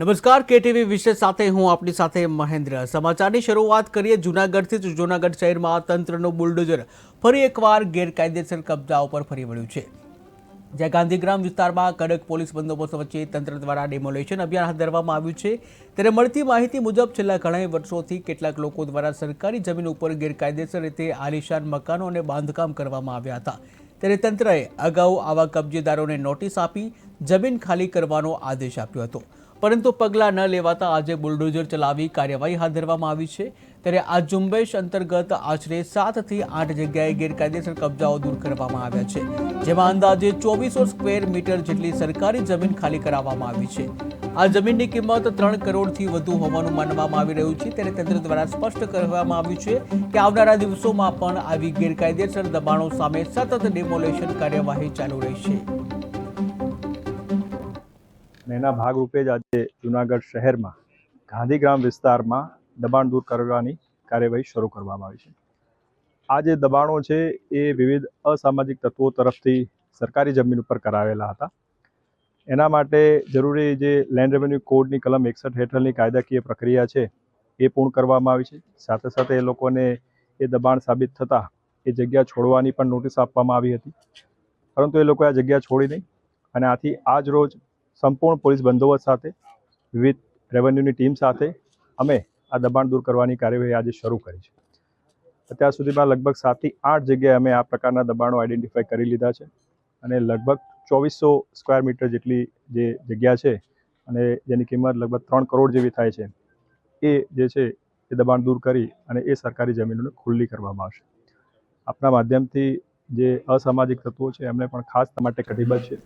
નમસ્કાર, કેટીવી વિશે સાથે હું આપની સાથે મહેન્દ્ર. સમાચારની શરૂઆત કરીએ જૂનાગઢથી જ. જૂનાગઢ શહેરમાં તંત્રનું બુલડોઝર ફરી એકવાર ગેરકાયદેસર કબજા ઉપર ફરી વળ્યું છે. જ્યાં ગાંધીગ્રામ વિસ્તારમાં કડક પોલીસ બંદોબસ્ત વચ્ચે તંત્ર દ્વારા ડેમોલેશન અભિયાન હાથ ધરવામાં આવ્યું છે. ત્યારે મળતી માહિતી મુજબ છેલ્લા ઘણા વર્ષોથી કેટલાક લોકો દ્વારા સરકારી જમીન ઉપર ગેરકાયદેસર રીતે આલિશાન મકાનો અને બાંધકામ કરવામાં આવ્યા હતા. ત્યારે તંત્રએ અગાઉ આવા કબજેદારોને નોટિસ આપી જમીન ખાલી કરવાનો આદેશ આપ્યો હતો. પરંતુ પગલાં ન લેવાતા આજે બુલડોઝર ચલાવી કાર્યવાહી હાથ ધરવામાં આવી છે. ત્યારે આ ઝુંબેશ અંતર્ગત આશરે સાતથી આઠ જગ્યાએ ગેરકાયદેસર કબજાઓ દૂર કરવામાં આવ્યા છે, જેમાં અંદાજે ચોવીસો સ્ક્વેર મીટર જેટલી સરકારી જમીન ખાલી કરાવવામાં આવી છે. આ જમીનની કિંમત ત્રણ કરોડથી વધુ હોવાનું માનવામાં આવી રહ્યું છે. ત્યારે તંત્ર દ્વારા સ્પષ્ટ કરવામાં આવ્યું છે કે આવનારા દિવસોમાં પણ આવી ગેરકાયદેસર દબાણો સામે સતત ડિમોલેશન કાર્યવાહી ચાલુ રહેશે. અને એના ભાગરૂપે જ આજે જુનાગઢ શહેરમાં ગાંધીગ્રામ વિસ્તારમાં દબાણ દૂર કરવાની કાર્યવાહી શરૂ કરવામાં આવી છે. આ જે દબાણો છે એ વિવિધ અસામાજિક તત્વો તરફથી સરકારી જમીન ઉપર કરાવેલા હતા. એના માટે જરૂરી જે લેન્ડ રેવન્યુ કોડની કલમ એકસઠ હેઠળની કાયદાકીય પ્રક્રિયા છે એ પૂર્ણ કરવામાં આવી છે. સાથે સાથે એ લોકોને એ દબાણ સાબિત થતાં એ જગ્યા છોડવાની પણ નોટિસ આપવામાં આવી હતી. પરંતુ એ લોકોએ આ જગ્યા છોડી નહીં અને આથી આજ રોજ સંપૂર્ણ પોલીસ બંદોબસ્ત સાથે, વિવિધ રેવન્યુની ટીમ સાથે અમે આ દબાણ દૂર કરવાની કાર્યવાહી આજે શરૂ કરી છે. અત્યાર સુધીમાં લગભગ સાતથી આઠ જગ્યાએ અમે આ પ્રકારના દબાણો આઈડેન્ટિફાઈ કરી લીધા છે અને લગભગ ચોવીસો સ્ક્વેર મીટર જેટલી જે જગ્યા છે અને જેની કિંમત લગભગ ત્રણ કરોડ જેવી થાય છે, એ જે છે એ દબાણ દૂર કરી અને એ સરકારી જમીનોને ખુલ્લી કરવામાં આવશે. આપના માધ્યમથી જે અસામાજિક તત્વો છે એમને પણ ખાસ માટે કટિબદ્ધ છે.